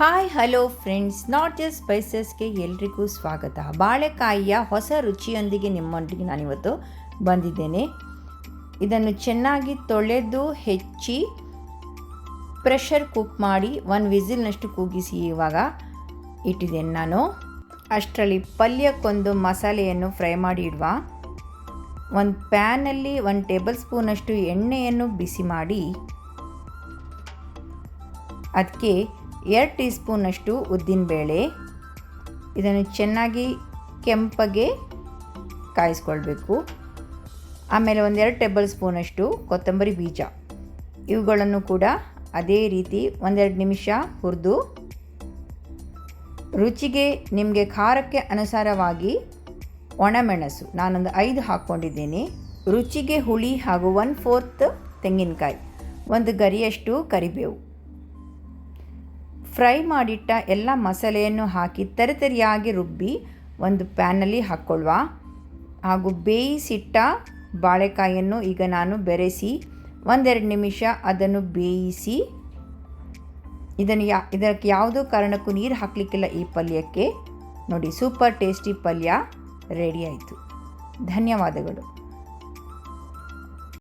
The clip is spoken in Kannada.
Hi hello friends not just ಸ್ಪೈಸಸ್ಗೆ ಎಲ್ರಿಗೂ ಸ್ವಾಗತ. ಬಾಳೆಕಾಯಿಯ ಹೊಸ ರುಚಿಯೊಂದಿಗೆ ನಿಮ್ಮೊಂದಿಗೆ ನಾನಿವತ್ತು ಬಂದಿದ್ದೇನೆ. ಇದನ್ನು ಚೆನ್ನಾಗಿ ತೊಳೆದು ಹೆಚ್ಚಿ ಪ್ರೆಷರ್ ಕುಕ್ ಮಾಡಿ ಒಂದು ವಿಸಿಲ್ನಷ್ಟು ಕೂಗಿಸಿ ಇವಾಗ ಇಟ್ಟಿದ್ದೇನೆ ನಾನು. ಅಷ್ಟರಲ್ಲಿ ಪಲ್ಯಕ್ಕೊಂದು ಮಸಾಲೆಯನ್ನು ಫ್ರೈ ಮಾಡಿ ಇಡುವ. ಒಂದು ಪ್ಯಾನಲ್ಲಿ ಒಂದು ಟೇಬಲ್ ಸ್ಪೂನಷ್ಟು ಎಣ್ಣೆಯನ್ನು ಬಿಸಿ ಮಾಡಿ. ಅದಕ್ಕೆ ಎರಡು ಟೀ ಸ್ಪೂನಷ್ಟು ಉದ್ದಿನಬೇಳೆ ಇದನ್ನು ಚೆನ್ನಾಗಿ ಕೆಂಪಗೆ ಕಾಯಿಸ್ಕೊಳ್ಬೇಕು. ಆಮೇಲೆ ಒಂದೆರಡು ಟೇಬಲ್ ಸ್ಪೂನಷ್ಟು ಕೊತ್ತಂಬರಿ ಬೀಜ. ಇವುಗಳನ್ನು ಕೂಡ ಅದೇ ರೀತಿ ಒಂದೆರಡು ನಿಮಿಷ ಹುರಿದು, ರುಚಿಗೆ ನಿಮಗೆ ಖಾರಕ್ಕೆ ಅನುಸಾರವಾಗಿ ಒಣಮೆಣಸು ನಾನೊಂದು ಐದು ಹಾಕ್ಕೊಂಡಿದ್ದೀನಿ. ರುಚಿಗೆ ಹುಳಿ ಹಾಗೂ ಒನ್ ಫೋರ್ತ್ ತೆಂಗಿನಕಾಯಿ, ಒಂದು ಗರಿಯಷ್ಟು ಕರಿಬೇವು. ಫ್ರೈ ಮಾಡಿಟ್ಟ ಎಲ್ಲ ಮಸಾಲೆಯನ್ನು ಹಾಕಿ ತರಿತರಿಯಾಗಿ ರುಬ್ಬಿ ಒಂದು ಪ್ಯಾನಲ್ಲಿ ಹಾಕ್ಕೊಳ್ಳುವ ಹಾಗೂ ಬೇಯಿಸಿಟ್ಟ ಬಾಳೆಕಾಯಿಯನ್ನು ಈಗ ನಾನು ಬೆರೆಸಿ ಒಂದೆರಡು ನಿಮಿಷ ಅದನ್ನು ಬೇಯಿಸಿ ಇದನ್ನು ಯಾ, ಇದಕ್ಕೆ ಯಾವುದೋ ಕಾರಣಕ್ಕೂ ನೀರು ಹಾಕಲಿಕ್ಕಿಲ್ಲ ಈ ಪಲ್ಯಕ್ಕೆ. ನೋಡಿ, ಸೂಪರ್ ಟೇಸ್ಟಿ ಪಲ್ಯ ರೆಡಿ ಆಯಿತು. ಧನ್ಯವಾದಗಳು.